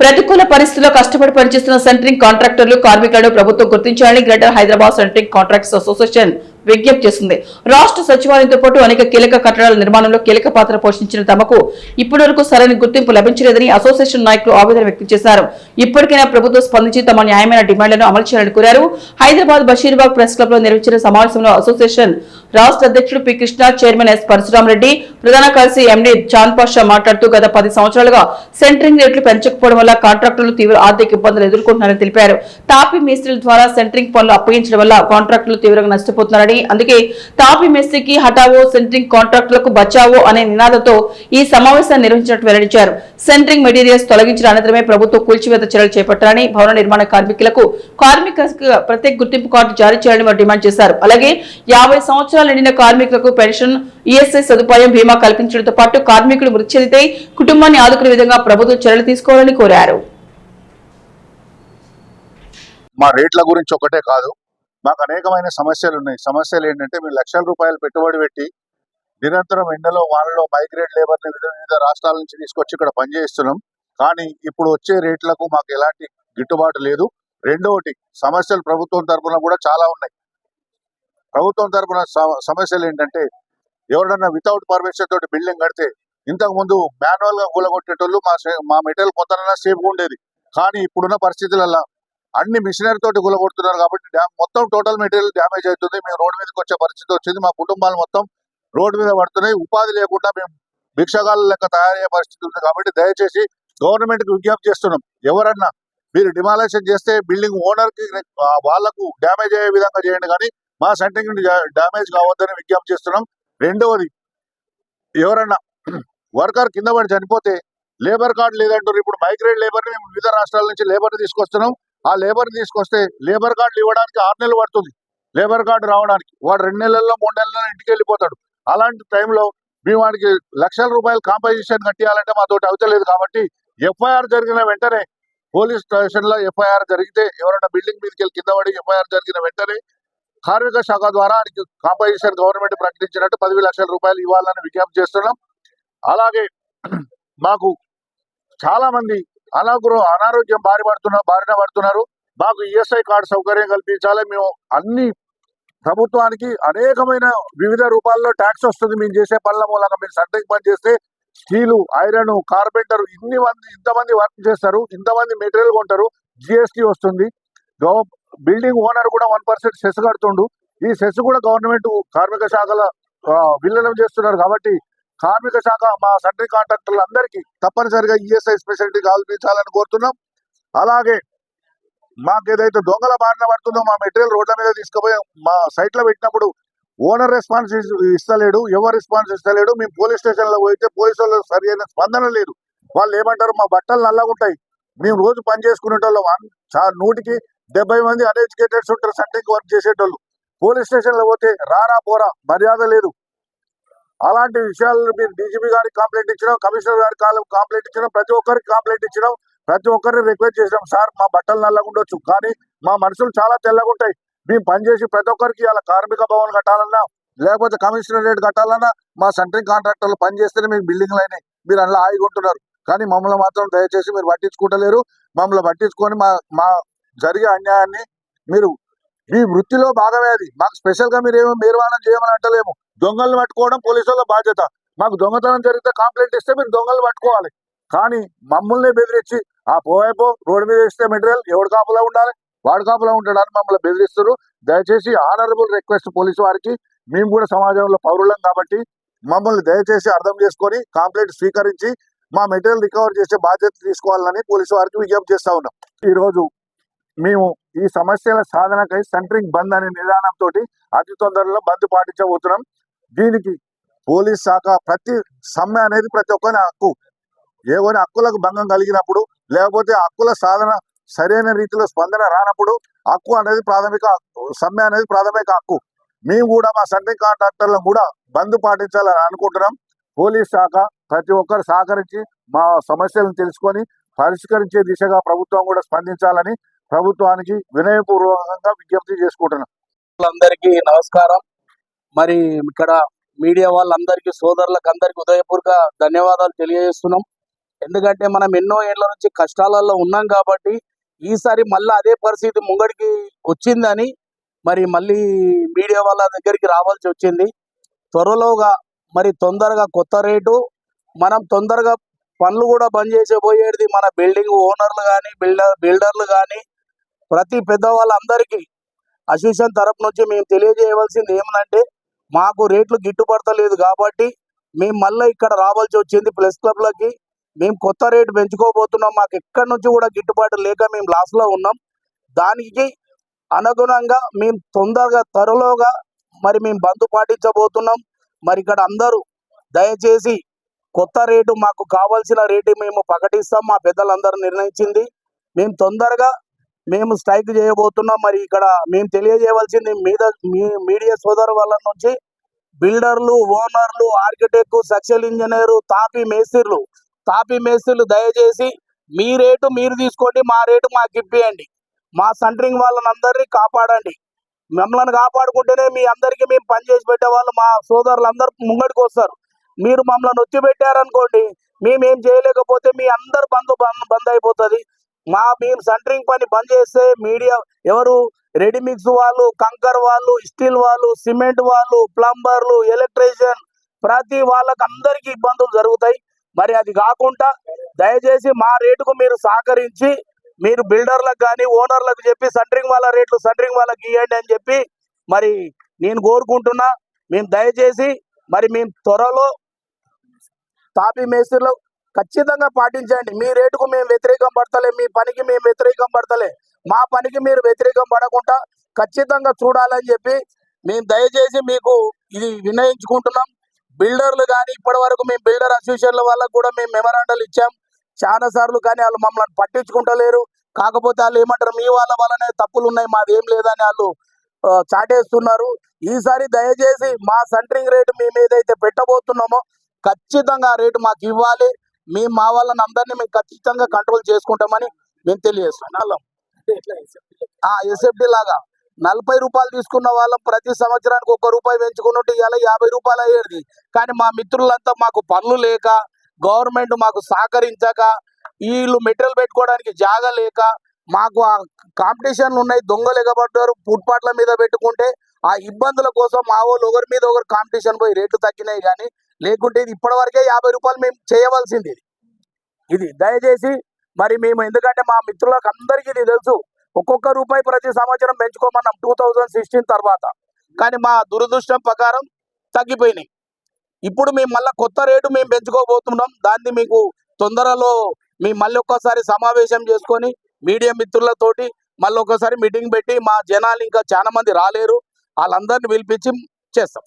ప్రతికూల పరిస్థితుల్లో కష్టపడి పనిచేస్తున్న సెంట్రింగ్ కాంట్రాక్టర్లు కార్మికులను ప్రభుత్వం గుర్తించాలని greater Hyderabad centring contracts association విజ్ఞప్తి చేసింది రాష్ట్ర సచివాలయంతో పాటు అనేక కీలక కట్టడాల నిర్మాణంలో కీలక పాత్ర పోషించిన తమకు ఇప్పటి వరకు సరైన గుర్తింపు లభించలేదని అసోసియేషన్ నాయకులు ఆవేదన వ్యక్తం చేశారు. ఇప్పటికైనా ప్రభుత్వం స్పందించి తమ న్యాయమైన డిమాండ్లను అమలు చేయాలని కోరారు. హైదరాబాద్ బషీర్బాగ్ ప్రెస్ క్లబ్లో నిర్వహించిన సమావేశంలో అసోసియేషన్ రాష్ట్ర అధ్యక్షుడు P Krishna chairman S Parashurama Reddy ప్రధాన కార్యదర్శి ఎండి చాంద్ పాషా మాట్లాడుతూ గత పది సంవత్సరాలుగా సెంట్రింగ్ రేట్లు పెంచకపోవడం వల్ల కాంట్రాక్టర్లు తీవ్ర ఆర్థిక ఇబ్బందులు ఎదుర్కొంటున్నారని తెలిపారు. తాపి మేస్త్రీల ద్వారా సెంట్రింగ్ పనులు అప్పగించడం వల్ల కాంట్రాక్టర్లు తీవ్రంగా నష్టపోతున్నారని అందుకే తాపీ మెస్సీకి హటావో సెంట్రింగ్ కాంట్రాక్టులకు బచావో అనే నినాదంతో ఈ సమావేశాన్ని నిర్వహించినట్టు వెల్లడించారు. సెంట్రింగ్ మెటీరియల్స్ తొలగించిన అనంతరమే ప్రభుత్వం కూల్చివేత చర్యలు చేపట్టాలని భవన నిర్మాణ కార్మికులకు కార్మిక ప్రత్యేక గుర్తింపు కార్డు జారీ చేయాలని వారు డిమాండ్ చేశారు. అలాగే యాభై సంవత్సరాలు నిండిన కార్మికులకు పెన్షన్ ఈఎస్ఐ సదుపాయం బీమా కల్పించడంతో పాటు కార్మికులు మృతి చెందితే కుటుంబాన్ని ఆదుకునే విధంగా ప్రభుత్వం చర్యలు తీసుకోవాలని కోరారు. మా రేట్ల గురించి ఒకటే కాదు. మాకు అనేకమైన సమస్యలు ఉన్నాయి. సమస్యలు ఏంటంటే మీరు లక్షల రూపాయలు పెట్టుబడి పెట్టి నిరంతరం ఎండలో వానలో మైగ్రేట్ లేబర్ని వివిధ వివిధ రాష్ట్రాల నుంచి తీసుకొచ్చి ఇక్కడ పనిచేస్తున్నాం కానీ ఇప్పుడు వచ్చే రేట్లకు మాకు ఎలాంటి గిట్టుబాటు లేదు. రెండవటి సమస్యలు ప్రభుత్వం తరపున కూడా చాలా ఉన్నాయి. ప్రభుత్వం తరపున సమస్యలు ఏంటంటే ఎవరైనా వితౌట్ పర్మిషన్ తోటి బిల్డింగ్ కడితే ఇంతకు ముందు మాన్యువల్గా కూలగొట్టేటోళ్ళు మా మా మెటీరియల్ కొంతనైనా సేఫ్గా ఉండేది. కానీ ఇప్పుడున్న పరిస్థితులలో అన్ని మిషనరీ తోటి గులగొడుతున్నారు కాబట్టి డ్యామ్ మొత్తం టోటల్ మెటీరియల్ డ్యామేజ్ అవుతుంది. మేము రోడ్డు మీదకి వచ్చే పరిస్థితి వచ్చింది. మా కుటుంబాలు మొత్తం రోడ్డు మీద పడుతున్నాయి. ఉపాధి లేకుండా మేము భిక్షగాల లెక్క తయారయ్యే పరిస్థితి ఉంది కాబట్టి దయచేసి గవర్నమెంట్కి విజ్ఞప్తి చేస్తున్నాం. ఎవరన్నా మీరు డిమాలేషన్ చేస్తే బిల్డింగ్ ఓనర్కి వాళ్ళకు వాళ్ళకు డ్యామేజ్ అయ్యే విధంగా చేయండి కానీ మా సెంటింగ్ డ్యామేజ్ కావద్దని విజ్ఞప్తి చేస్తున్నాం. రెండవది ఎవరన్నా వర్కర్ కింద పడి చనిపోతే లేబర్ కార్డు లేదంటారు ఇప్పుడు మైగ్రేట్ లేబర్ని మేము వివిధ రాష్ట్రాల నుంచి లేబర్ తీసుకొస్తున్నాం. ఆ లేబర్ తీసుకొస్తే లేబర్ కార్డులు ఇవ్వడానికి ఆరు నెలలు పడుతుంది. లేబర్ కార్డు రావడానికి. వాడు రెండు నెలల్లో మూడు నెలల్లో ఇంటికి వెళ్ళిపోతాడు. అలాంటి టైంలో మేము వాడికి లక్షల రూపాయలు కాంపజిషన్ కట్టియాలంటే మాతోటి అవుతలేదు కాబట్టి ఎఫ్ఐఆర్ జరిగిన వెంటనే పోలీస్ స్టేషన్లో ఎఫ్ఐఆర్ జరిగితే ఎవరైనా బిల్డింగ్ మీదకి వెళ్ళి కింద పడి ఎఫ్ఐఆర్ జరిగిన వెంటనే కార్మిక శాఖ ద్వారా ఆయనకి కాంపజిషన్ గవర్నమెంట్ ప్రకటించినట్టు పదివేల లక్షల రూపాయలు ఇవ్వాలని విజ్ఞప్తి చేస్తున్నాం. అలాగే మాకు చాలా మంది అనాగ్రహ అనారోగ్యం బారి పడుతున్న బారిన పడుతున్నారు. మాకు ఈఎస్ఐ కార్డు సౌకర్యం కల్పించాలి. మేము అన్ని ప్రభుత్వానికి అనేకమైన వివిధ రూపాల్లో ట్యాక్స్ వస్తుంది. మేము చేసే పనుల మూలంగా మీరు సెంట్రింగ్ పని చేస్తే స్టీలు ఐరన్ కార్పెంటర్ ఇన్ని మంది ఇంతమంది వర్క్ చేస్తారు. ఇంతమంది మెటీరియల్ కొంటారు. జిఎస్టీ వస్తుంది. గవ బిల్డింగ్ ఓనర్ కూడా వన్ పర్సెంట్ సెస్ కడుతుండు. ఈ సెస్ కూడా గవర్నమెంట్ కార్మిక శాఖల విలీనం చేస్తున్నారు కాబట్టి కార్మిక శాఖ మా సెంట్రింగ్ కాంట్రాక్టర్లు అందరికీ తప్పనిసరిగా ఈఎస్ఐ స్పెషాలిటీ కల్పించాలని కోరుతున్నాం. అలాగే మాకు ఏదైతే దొంగల బారిన పడుతుందో మా మెటీరియల్ రోడ్ల మీద తీసుకుపోయి మా సైట్లో పెట్టినప్పుడు ఓనర్ రెస్పాన్స్ ఇస్తలేడు ఎవరు రెస్పాన్స్ ఇస్తలేడు మేము పోలీస్ స్టేషన్లో పోయితే పోలీసు వాళ్ళు సరి అయిన స్పందన లేదు. వాళ్ళు ఏమంటారు మా బట్టలు నల్లగా ఉంటాయి మేము రోజు పని చేసుకునేటోళ్ళం చా- నూటికి డెబ్బై మంది అన్ఎడ్యుకేటెడ్స్ ఉంటారు సెంట్రింగ్ వర్క్ చేసేటోళ్ళు. పోలీస్ స్టేషన్లో పోతే రారా పోరా మర్యాద లేదు. అలాంటి విషయాలు మీరు డీజీపీ గారికి కంప్లైంట్ ఇచ్చినాం కమిషనర్ గారికి కంప్లైంట్ ఇచ్చినాం ప్రతి ఒక్కరికి కంప్లైంట్ ఇచ్చినాం ప్రతి ఒక్కరిని రిక్వెస్ట్ చేసినాం. సార్ మా బట్టలు నల్లగా ఉండొచ్చు కానీ మా మనుషులు చాలా తెల్లగా ఉంటాయి. మేము పనిచేసి ప్రతి ఒక్కరికి ఇలా కార్మిక భవన్ కట్టాలన్నా లేకపోతే కమిషనరేట్ కట్టాలన్నా మా సెంట్రింగ్ కాంట్రాక్టర్లు పనిచేస్తేనే మీకు బిల్డింగ్లు అయినాయి. మీరు అందులో హాయిగా ఉంటున్నారు. కానీ మమ్మల్ని మాత్రం దయచేసి మీరు పట్టించుకుంటలేరు. మమ్మల్ని పట్టించుకొని మా మా జరిగే అన్యాయాన్ని మీరు మీ వృత్తిలో భాగమే అది. మాకు స్పెషల్గా మీరు ఏమో నిర్వహణ చేయమని అంటలేము. దొంగలను పట్టుకోవడం పోలీసు వాళ్ళ బాధ్యత. మాకు దొంగతనం జరిగితే కంప్లైంట్ ఇస్తే మీరు దొంగలు పట్టుకోవాలి. కానీ మమ్మల్ని బెదిరించి ఆ పోయేపో రోడ్డు మీద ఇస్తే మెటీరియల్ ఎవడు కాపులా ఉండాలి? వాడు కాపులా ఉంటాడని మమ్మల్ని బెదిరిస్తారు దయచేసి ఆనరబుల్ రిక్వెస్ట్ పోలీసు వారికి. మేము కూడా సమాజంలో పౌరులం కాబట్టి మమ్మల్ని దయచేసి అర్థం చేసుకొని కంప్లైంట్ స్వీకరించి మా మెటీరియల్ రికవర్ చేసే బాధ్యత తీసుకోవాలని పోలీసు వారికి విజ్ఞప్తి చేస్తా ఉన్నాం. ఈ రోజు మేము ఈ సమస్యల సాధనకై సెంట్రింగ్ బంద్ అనే నిదానంతో అతి తొందరలో బంద్ పాటించబోతున్నాం. దీనికి పోలీస్ శాఖ ప్రతి సమ్మె అనేది ప్రతి ఒక్కరి హక్కు. ఏవైనా హక్కులకు భంగం కలిగినప్పుడు లేకపోతే హక్కుల సాధన సరైన రీతిలో స్పందన రానప్పుడు హక్కు అనేది ప్రాథమిక సమ్మె అనేది ప్రాథమిక హక్కు. మేము కూడా మా సెంట్రింగ్ కాంట్రాక్టర్లను కూడా బంద్ పాటించాలని అనుకుంటున్నాం. పోలీస్ శాఖ ప్రతి ఒక్కరు సహకరించి మా సమస్యలను తెలుసుకొని పరిష్కరించే దిశగా ప్రభుత్వం కూడా స్పందించాలని ప్రభుత్వానికి వినయపూర్వకంగా విజ్ఞప్తి చేసుకుంటున్నాం. అందరికీ నమస్కారం. మరి ఇక్కడ మీడియా వాళ్ళందరికీ సోదరులకు అందరికీ ఉదయపూర్గా ధన్యవాదాలు తెలియజేస్తున్నాం. ఎందుకంటే మనం ఎన్నో ఏళ్ళ నుంచి కష్టాలలో ఉన్నాం కాబట్టి ఈసారి మళ్ళీ అదే పరిస్థితి ముంగడికి వచ్చిందని మరి మళ్ళీ మీడియా వాళ్ళ దగ్గరికి రావాల్సి వచ్చింది. త్వరలోగా మరి తొందరగా కొత్త రేటు మనం తొందరగా పనులు కూడా బంద్ చేసే పోయేది మన బిల్డింగ్ ఓనర్లు కానీ బిల్డర్ బిల్డర్లు కానీ ప్రతి పెద్దవాళ్ళందరికీ అసోసియేషన్ తరపు నుంచి మేము తెలియజేయవలసింది ఏమనంటే మాకు రేట్లు గిట్టుబడతలేదు కాబట్టి మేము మళ్ళీ ఇక్కడ రావాల్సి వచ్చింది ప్లస్ క్లబ్లకి. మేము కొత్త రేటు పెంచుకోబోతున్నాం. మాకు ఎక్కడి నుంచి కూడా గిట్టుబాటు లేక మేము లాస్లో ఉన్నాం. దానికి అనుగుణంగా మేము తొందరగా త్వరలోగా మరి మేము బంద్ పాటించబోతున్నాం. మరి ఇక్కడ అందరూ దయచేసి కొత్త రేటు మాకు కావాల్సిన రేటు మేము ప్రకటిస్తాం. మా పెద్దలందరూ నిర్ణయించింది. మేము తొందరగా మేము స్ట్రైక్ చేయబోతున్నాం. మరి ఇక్కడ మేము తెలియజేయవలసింది మీద మీ మీడియా సోదరు వాళ్ళ నుంచి బిల్డర్లు ఓనర్లు ఆర్కిటెక్ట్ సక్సెల్ ఇంజనీరు తాపి మేస్త్రులు తాపి మేస్త్రులు దయచేసి మీ రేటు మీరు తీసుకోండి మా రేటు మాకు ఇప్పియండి. మా సెంటరింగ్ వాళ్ళని అందరినీ కాపాడండి. మమ్మల్ని కాపాడుకుంటేనే మీ అందరికీ మేము పనిచేసి పెట్టే వాళ్ళు మా సోదరులు అందరు ముంగడికి వస్తారు. మీరు మమ్మల్ని వచ్చి పెట్టారనుకోండి మేమేం చేయలేకపోతే మీ అందరు బంధు బంద్ అయిపోతుంది. మా మేము సెంటరింగ్ పని బంద్ చేస్తే మీడియా ఎవరు రెడీమిక్స్ వాళ్ళు కంకర్ వాళ్ళు స్టీల్ వాళ్ళు సిమెంట్ వాళ్ళు ప్లంబర్లు ఎలక్ట్రీషియన్ ప్రతి వాళ్ళకి అందరికీ ఇబ్బందులు జరుగుతాయి. మరి అది కాకుండా దయచేసి మా రేటుకు మీరు సహకరించి మీరు బిల్డర్లకు కానీ ఓనర్లకు చెప్పి సెంటరింగ్ వాళ్ళ రేట్లు సెంటరింగ్ వాళ్ళకి ఇవ్వండి అని చెప్పి మరి నేను కోరుకుంటున్నా. మేము దయచేసి మరి మేము త్వరలో తాపీ మేస్త్రిలో ఖచ్చితంగా పాటించండి. మీ రేటుకు మేము వ్యతిరేకం పడతలే మీ పనికి మేము వ్యతిరేకం పడతలే. మా పనికి మీరు వ్యతిరేకం పడకుండా ఖచ్చితంగా చూడాలని చెప్పి మేము దయచేసి మీకు ఇది వినయించుకుంటున్నాం. బిల్డర్లు కానీ ఇప్పటి వరకు మేము బిల్డర్ అసోసియేషన్ల వాళ్ళకు కూడా మేము మెమరాండాలు ఇచ్చాం. చాలా సార్లు కానీ వాళ్ళు మమ్మల్ని పట్టించుకుంటలేరు. కాకపోతే వాళ్ళు ఏమంటారు మీ వాళ్ళ వల్లనే తప్పులు ఉన్నాయి మాది ఏం లేదని వాళ్ళు చాటేస్తున్నారు. ఈసారి దయచేసి మా సెంటరింగ్ రేటు మేము ఏదైతే పెట్టబోతున్నామో ఖచ్చితంగా ఆ రేటు మాకు ఇవ్వాలి. మేము మా వాళ్ళని అందరినీ మేము ఖచ్చితంగా కంట్రోల్ చేసుకుంటామని మేము తెలియజేస్తున్నాం. ఆ ఎస్ఎఫ్డి లాగా. నలభై రూపాయలు తీసుకున్న వాళ్ళం ప్రతి సంవత్సరానికి ఒక రూపాయి పెంచుకున్నట్టు ఇవాళ యాభై రూపాయలు అయ్యేది. కానీ మా మిత్రులంతా మాకు పనులు లేక గవర్నమెంట్ మాకు సహకరించక వీళ్ళు మెటీరియల్ పెట్టుకోవడానికి జాగా లేక మాకు ఆ కాంపిటీషన్లు ఉన్నాయి దొంగలు ఎగబడ్డారు ఫుట్పాట్ల మీద పెట్టుకుంటే ఆ ఇబ్బందుల కోసం మా వాళ్ళు ఒకరి మీద ఒకరు కాంపిటీషన్ పోయి రేట్లు తగ్గినాయి కానీ లేకుంటే ఇది ఇప్పటివరకే యాభై రూపాయలు మేము చేయవలసింది ఇది. ఇది దయచేసి మరి మేము ఎందుకంటే మా మిత్రులకు అందరికీ ఇది తెలుసు. ఒక్కొక్క రూపాయి ప్రతి సంవత్సరం పెంచుకోమన్నాం టూ థౌజండ్ సిక్స్టీన్ తర్వాత. కానీ మా దురదృష్టం ప్రకారం తగ్గిపోయినాయి. ఇప్పుడు మేము మళ్ళీ కొత్త రేటు మేము పెంచుకోబోతున్నాం. దాన్ని మీకు తొందరలో మేము మళ్ళీ ఒక్కసారి సమావేశం చేసుకొని మీడియా మిత్రులతోటి మళ్ళీ ఒక్కసారి మీటింగ్ పెట్టి మా జనాలు ఇంకా చాలా మంది రాలేరు. వాళ్ళందరిని పిలిపించి చేస్తాం.